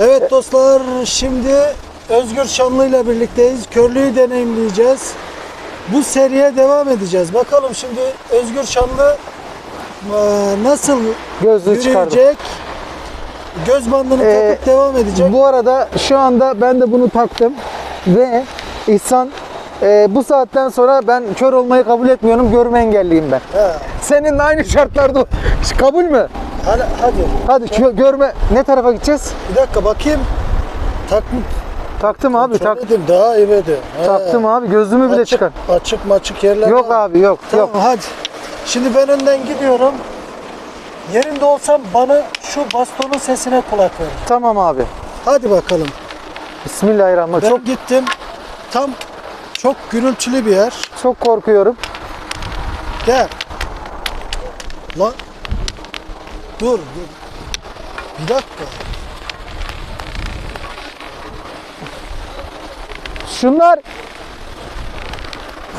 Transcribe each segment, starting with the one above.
Evet dostlar şimdi Özgür Şanlı ile birlikteyiz. Körlüğü deneyimleyeceğiz. Bu seriye devam edeceğiz. Bakalım şimdi Özgür Şanlı e, nasıl Gözlüğü çıkardım. yürüyecek? Göz bandını Ee, takıp devam edecek. Bu arada şu anda ben de bunu taktım ve İhsan e, bu saatten sonra ben kör olmayı kabul etmiyorum. Görme engelliyim ben. He, Senin aynı şartlarda kabul mü? Hadi, hadi. Hadi kö- görme ne tarafa gideceğiz? Bir dakika bakayım. Tak Taktım abi tak. Söyledim daha. He. Taktım abi gözlüğümü bile Açık, çıkar. açık maçık yerler Yok var. abi yok Tamam yok. hadi. Şimdi ben önden gidiyorum. Yerinde olsam bana şu bastonun sesine kulak verin. Tamam abi. Hadi bakalım. Bismillahirrahmanirrahim. Ben Çok gittim. Tam çok gürültülü bir yer. çok korkuyorum. Gel. Lan. Dur, dur. Bir dakika. Şunlar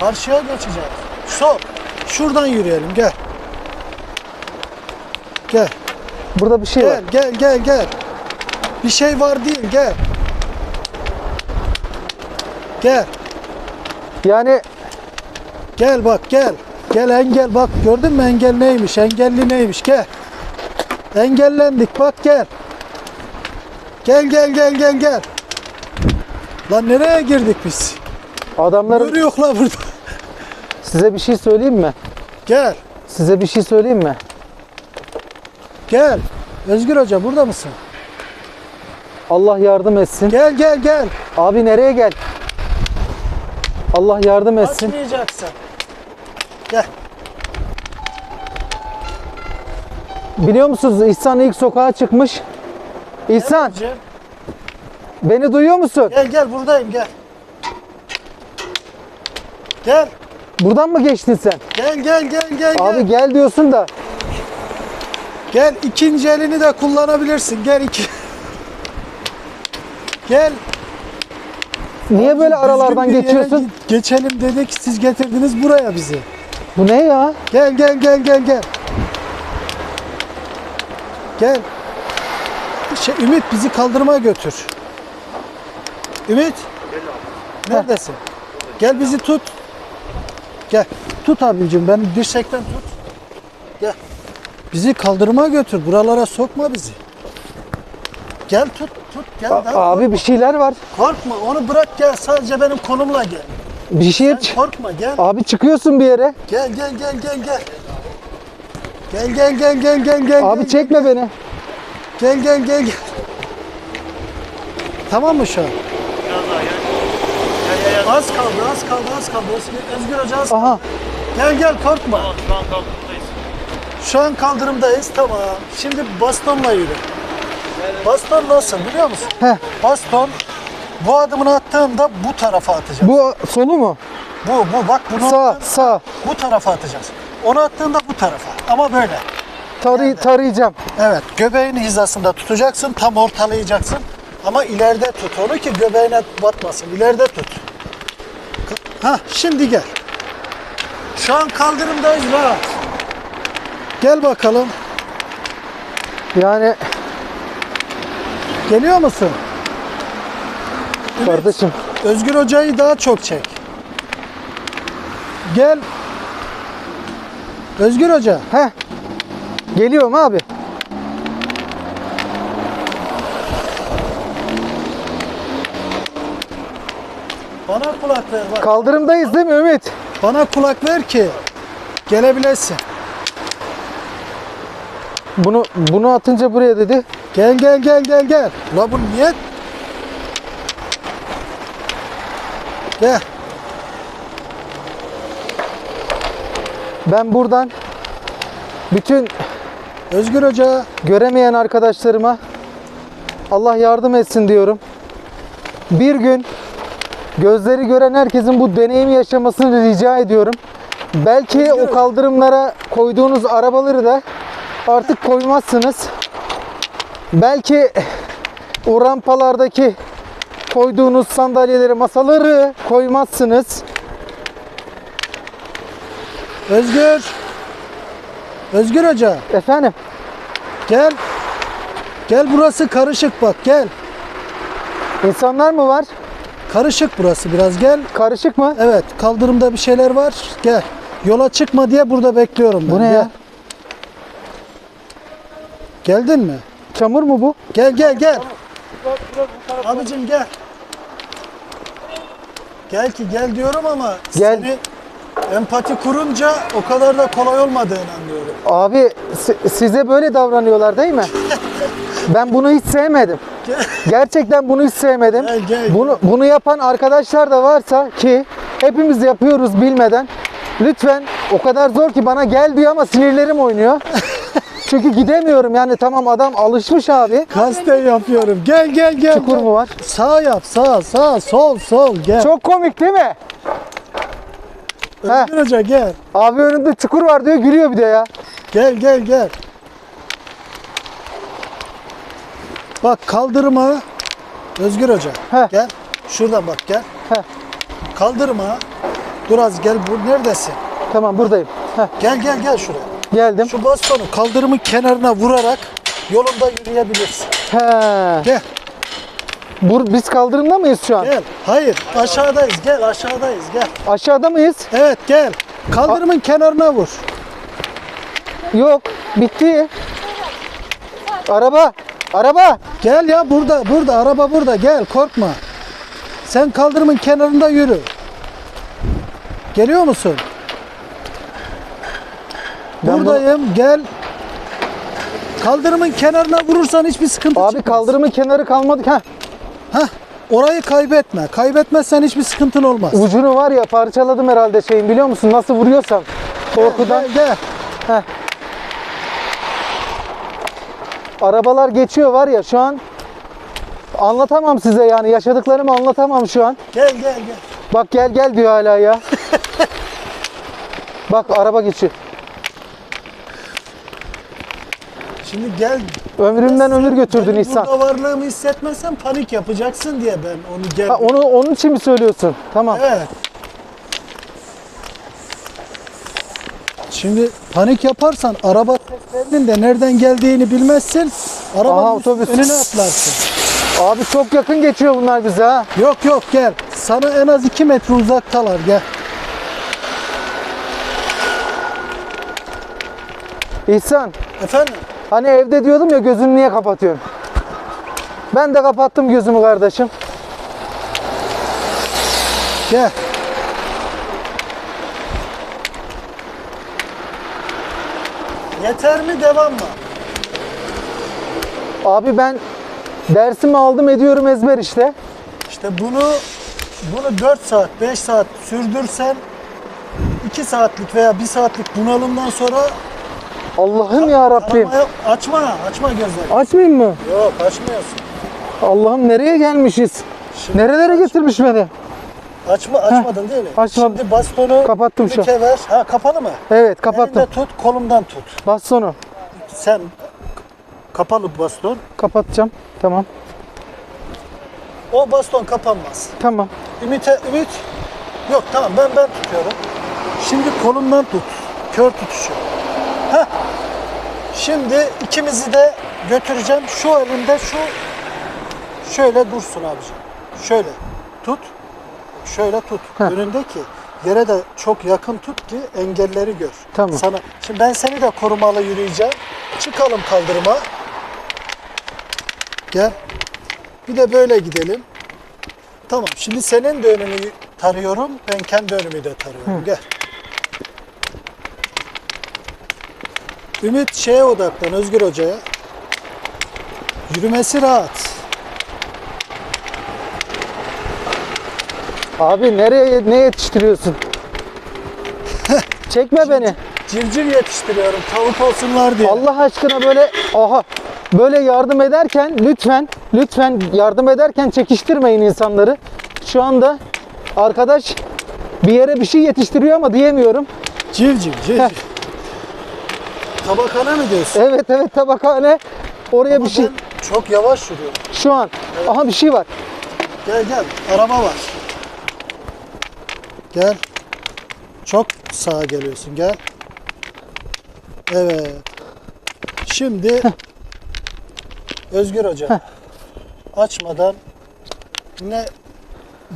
Karşıya geçeceğiz. Sol. Şuradan yürüyelim. Gel. Gel. burada bir şey var. Gel, gel, gel, gel. Bir şey var değil. Gel. Gel. Yani Gel bak gel. Gel engel bak gördün mü engel neymiş? Engelli neymiş? Gel. Engellendik bak gel. Gel gel gel gel gel. Lan nereye girdik biz? adamların Yürü yok la burada. size bir şey söyleyeyim mi? Gel. Size bir şey söyleyeyim mi? Gel. Özgür Hoca burada mısın? Allah yardım etsin. Gel gel gel. Abi nereye gel? Allah yardım etsin. Açmayacaksın. Gel. Biliyor musunuz İhsan ilk sokağa çıkmış. İhsan Gel, beni duyuyor musun? Gel gel buradayım gel. Gel. Buradan mı geçtin sen? Gel gel gel gel gel. Abi gel diyorsun da Gel ikinci elini de kullanabilirsin. Gel iki. Gel. niye böyle Düzgün aralardan geçiyorsun? Geçelim dedik siz getirdiniz buraya bizi. Bu ne ya? Gel gel gel gel gel. Gel. Şey, Ümit bizi kaldırmaya götür. Ümit. Neredesin? Gel bizi tut. Gel. Tut abicim beni dirsekten tut. Gel. Bizi kaldırmaya götür. Buralara sokma bizi. Gel tut tut gel. A- daha abi bir şeyler var. Korkma onu bırak gel sadece benim konumla gel. Bir şey Sen korkma gel. Abi çıkıyorsun bir yere. Gel gel gel gel gel. Gel gel gel gel gel gel. Abi gel, çekme beni. Gel gel gel gel. Tamam mı şu an? Az kaldı, az kaldı, az kaldı. Özgür, Özgür Hoca az Aha. Gel gel korkma. Şu an kaldırımdayız. Şu an kaldırımdayız tamam. Şimdi bastonla yürü. Baston nasıl biliyor musun? Heh. Baston bu adımını attığında bu tarafa atacağız. Bu, Bu solu mu? bu, bak bunu Sağ sağ. bu tarafa atacağız. Onu attığında bu tarafa. Ama böyle. Tarı, tarayacağım. Evet, göbeğin hizasında tutacaksın, tam ortalayacaksın. Ama ileride tut onu ki göbeğine batmasın. İleride tut. Ha, şimdi gel. Şu an kaldırımdayız rahat. Gel bakalım. Yani Geliyor musun? kardeşim Özgür Hoca'yı daha çok çek. Gel. Özgür Hoca. Heh. Geliyorum abi. Bana kulak ver bak. Kaldırımdayız değil mi Ümit? Bana kulak ver ki gelebilesin. Bunu bunu atınca buraya dedi. Gel gel gel gel gel. La bu niye? Gel. Ben buradan bütün Özgür Hoca. göremeyen arkadaşlarıma Allah yardım etsin diyorum. Bir gün gözleri gören herkesin bu deneyimi yaşamasını rica ediyorum. Belki o kaldırımlara koyduğunuz arabaları da artık koymazsınız. Belki o rampalardaki koyduğunuz sandalyeleri, masaları koymazsınız. Özgür. Özgür Hoca. Efendim? Gel. Gel burası karışık bak gel. İnsanlar mı var? Karışık burası biraz gel. Karışık mı? Evet kaldırımda bir şeyler var. Gel. Yola çıkma diye burada bekliyorum ben. Bu ne Gel. ya? Geldin mi? Çamur mu bu? Gel gel gel. Abicim gel. Gel ki gel diyorum ama Gel. seni empati kurunca o kadar da kolay olmadığını anlıyorum. Abi si- size böyle davranıyorlar değil mi? Ben bunu hiç sevmedim. Gerçekten bunu hiç sevmedim. Gel, gel. Bunu bunu yapan arkadaşlar da varsa ki hepimiz yapıyoruz bilmeden. Lütfen o kadar zor ki bana gel diyor ama sinirlerim oynuyor. Çünkü gidemiyorum yani tamam adam alışmış abi. Kasten yapıyorum. Gel gel gel. Çukur gel. mu var? Sağ yap sağ sağ sol sol gel. Çok komik değil mi? Heh. Özgür Hoca gel. Abi önünde çukur var diyor gülüyor bir de ya. Gel gel gel. Bak kaldırma. Özgür Hoca. Heh. Gel. Şuradan bak gel. Heh. Kaldırma. Dur az gel. Bu neredesin? Tamam buradayım. Heh, Gel gel gel şuraya. geldim. Şu bastonu kaldırımın kenarına vurarak yolunda yürüyebilirsin. He. Gel. Bur biz kaldırımda mıyız şu an? Gel. Hayır. Aşağıdayız. Gel aşağıdayız. Gel. Aşağıda mıyız? Evet gel. Kaldırımın kenarına vur. Yok. Bitti. Araba. Araba. Gel ya burada. Burada. Araba burada. Gel. Korkma. Sen kaldırımın kenarında yürü. Geliyor musun? Ben Buradayım. Gel. Kaldırımın kenarına vurursan hiçbir sıkıntı Abi çıkmaz. kaldırımın kenarı kalmadı. Heh. Hah. Orayı kaybetme. Kaybetmezsen hiçbir sıkıntın olmaz. Ucunu var ya parçaladım herhalde şeyin biliyor musun? Nasıl vuruyorsam. Korkudan. Gel, gel. Arabalar geçiyor var ya şu an. Anlatamam size yani yaşadıklarımı anlatamam şu an. Gel gel gel. Bak gel gel diyor hala ya. Bak araba geçiyor. Şimdi gel. Ömrümden ömür götürdün Benim İhsan. Burada varlığımı hissetmezsen panik yapacaksın diye ben onu gel. Ha, onu onun için mi söylüyorsun? Tamam. Evet. Şimdi panik yaparsan araba seslerinin de nereden geldiğini bilmezsin. Arabanın Aha, otobüs. önüne atlarsın. Abi çok yakın geçiyor bunlar bize ha. Yok yok gel. Sana en az 2 metre uzaktalar gel. İhsan Efendim? Hani evde diyordum ya gözünü niye kapatıyorsun? Ben de kapattım gözümü kardeşim. Gel. Yeter mi devam mı? Abi ben dersimi aldım ediyorum ezber işte. İşte bunu bunu 4 saat, 5 saat sürdürsen 2 saatlik veya 1 saatlik bunalımdan sonra Allah'ım ya Rabbim. açma, açma gözleri. Açmayayım mı? Yok, açmıyorsun. Allah'ım nereye gelmişiz? Şimdi Nerelere getirmiş beni? Açma, açmadın değil mi? açmadım. Şimdi bastonu Kapattım şu ver. Ha kapalı mı? Evet kapattım. Elinde tut, kolumdan tut. Bas sonu. Sen kapalı baston. Kapatacağım. Tamam. O baston kapanmaz. Tamam. Ümit'e, Ümit. Yok tamam ben ben tutuyorum. Şimdi kolumdan tut. Kör tutuşu. Şimdi ikimizi de götüreceğim. Şu elimde şu şöyle dursun abicim. Şöyle tut. Şöyle tut. Heh. Önündeki yere de çok yakın tut ki engelleri gör. Tamam. Sana. Şimdi ben seni de korumalı yürüyeceğim. Çıkalım kaldırıma. Gel. Bir de böyle gidelim. Tamam. Şimdi senin de önünü tarıyorum. Ben kendi önümü de tarıyorum. Gel. Ümit şeye odaklan Özgür Hoca'ya. Yürümesi rahat. Abi nereye ne yetiştiriyorsun? Çekme beni. Civciv yetiştiriyorum tavuk olsunlar diye. Allah aşkına böyle aha böyle yardım ederken lütfen lütfen yardım ederken çekiştirmeyin insanları. Şu anda arkadaş bir yere bir şey yetiştiriyor ama diyemiyorum. Civciv, civciv. Tabakhane mi diyorsun? Evet evet tabakhane oraya Ama bir şey. çok yavaş yürüyorum. Şu an aha bir şey var. Gel gel. Araba var. Gel. Çok sağa geliyorsun. Gel. Evet. Şimdi Özgür Hoca açmadan ne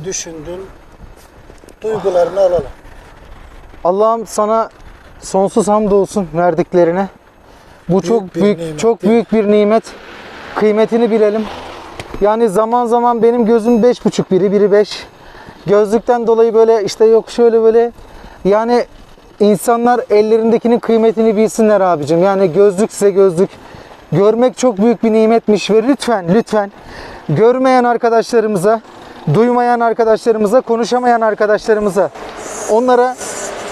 düşündün? Duygularını alalım. Allah'ım sana sonsuz hamdolsun verdiklerine. Bu çok bir büyük nimet, çok büyük bir nimet. Kıymetini bilelim. Yani zaman zaman benim gözüm beş buçuk biri biri beş. Gözlükten dolayı böyle işte yok şöyle böyle yani insanlar ellerindekinin kıymetini bilsinler abicim. Yani gözlük size gözlük. Görmek çok büyük bir nimetmiş ve lütfen lütfen görmeyen arkadaşlarımıza, duymayan arkadaşlarımıza, konuşamayan arkadaşlarımıza onlara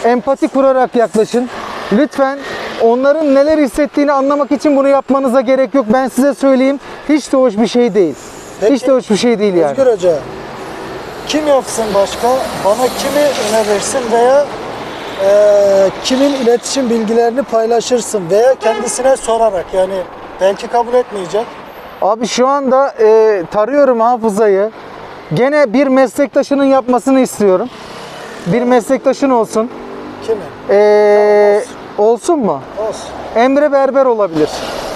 empati kurarak yaklaşın. Lütfen onların neler hissettiğini anlamak için bunu yapmanıza gerek yok. Ben size söyleyeyim. Hiç de hoş bir şey değil. Peki, Hiç de hoş bir şey değil yani. Özgür Hoca, kim yapsın başka? Bana kimi önerirsin veya eee, kimin iletişim bilgilerini paylaşırsın veya kendisine sorarak yani belki kabul etmeyecek. Abi şu anda e, tarıyorum hafızayı. Gene bir meslektaşının yapmasını istiyorum. Bir meslektaşın olsun. Kimin? E, olsun mu? Olsun. Emre Berber olabilir.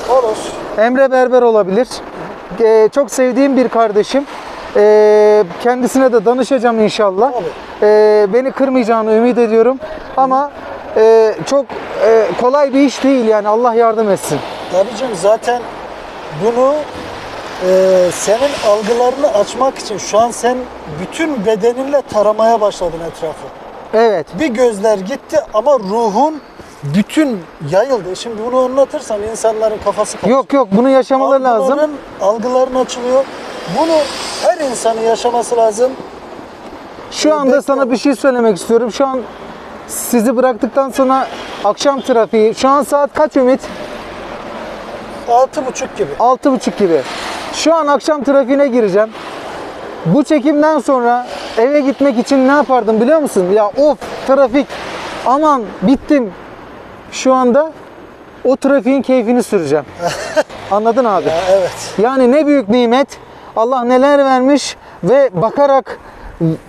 Olur. Emre Berber olabilir. E, çok sevdiğim bir kardeşim. E, kendisine de danışacağım inşallah. Tabii. E, beni kırmayacağını ümit ediyorum. Ama e, çok e, kolay bir iş değil yani Allah yardım etsin. Abicim zaten bunu eee, senin algılarını açmak için şu an sen bütün bedeninle taramaya başladın etrafı. Evet. Bir gözler gitti ama ruhun bütün yayıldı. Şimdi bunu anlatırsam insanların kafası karışır. Yok yok bunu yaşamaları lazım. Algıların, algıların açılıyor. Bunu her insanın yaşaması lazım. Şu anda Bekle. sana bir şey söylemek istiyorum. Şu an sizi bıraktıktan sonra akşam trafiği. Şu an saat kaç Ümit? Altı buçuk gibi. 6.30 gibi. Şu an akşam trafiğine gireceğim. Bu çekimden sonra eve gitmek için ne yapardım biliyor musun? Ya of trafik aman bittim. Şu anda o trafiğin keyfini süreceğim. Anladın abi? Ha, evet. Yani ne büyük nimet. Allah neler vermiş ve bakarak,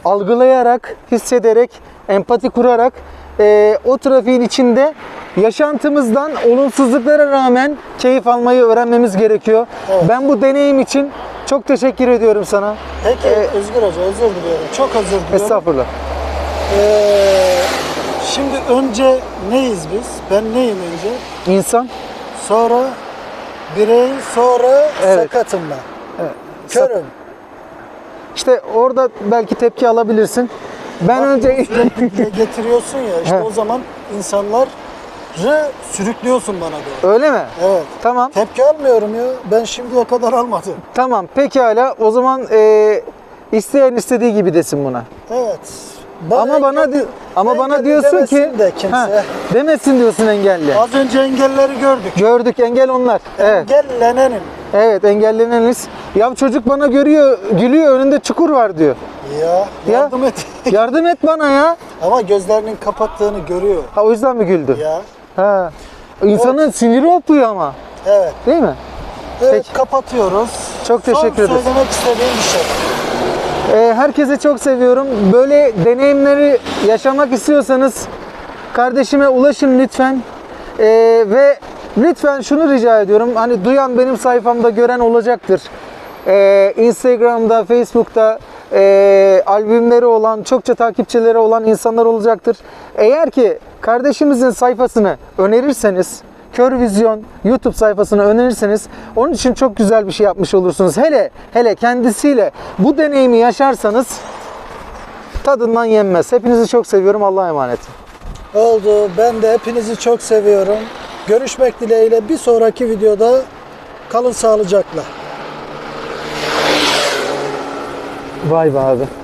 algılayarak, hissederek, empati kurarak e, o trafiğin içinde yaşantımızdan olumsuzluklara rağmen keyif almayı öğrenmemiz gerekiyor. Evet. Ben bu deneyim için çok teşekkür ediyorum sana. Peki Ee, Özgür Hoca özür diliyorum. Çok özür diliyorum. Estağfurullah. Ee, şimdi önce neyiz biz? Ben neyim önce? İnsan Sonra birey, sonra Evet. sakatım ben. Evet. Körüm. işte orada belki tepki alabilirsin. Ben Bak, önce getiriyorsun ya işte o zaman insanları sürüklüyorsun bana doğru. öyle mi? Evet. Tamam. Tepki almıyorum ya. Ben şimdiye kadar almadım. Tamam. Pekala. O zaman e, isteyen istediği gibi desin buna. Evet. ama bana di- ama bana engelli diyorsun ki de kimse. Ha, demesin diyorsun engelli. Az önce engelleri gördük. Gördük engel onlar. Evet. Engellenenim. Evet engelleneniz. Ya çocuk bana görüyor, gülüyor önünde çukur var diyor. Ya Ya. yardım et. Yardım et bana ya. Ama gözlerinin kapattığını görüyor. Ha o yüzden mi güldü? Ya. Ha. İnsanın siniri hopuyor ama. Evet. Değil mi? Evet Peki. kapatıyoruz. Çok teşekkür Son ederiz. söylemek istediğim bir şey. Ee, herkese çok seviyorum. Böyle deneyimleri yaşamak istiyorsanız kardeşime ulaşın lütfen. Ee, ve lütfen şunu rica ediyorum. Hani duyan benim sayfamda gören olacaktır. Ee, Instagram'da, Facebook'ta e, albümleri olan, çokça takipçileri olan insanlar olacaktır. Eğer ki kardeşimizin sayfasını önerirseniz, Kör Vizyon YouTube sayfasını önerirseniz onun için çok güzel bir şey yapmış olursunuz. Hele hele kendisiyle bu deneyimi yaşarsanız tadından yenmez. Hepinizi çok seviyorum. Allah'a emanet. Oldu. Ben de hepinizi çok seviyorum. Görüşmek dileğiyle bir sonraki videoda kalın sağlıcakla. Vai, Vaivada.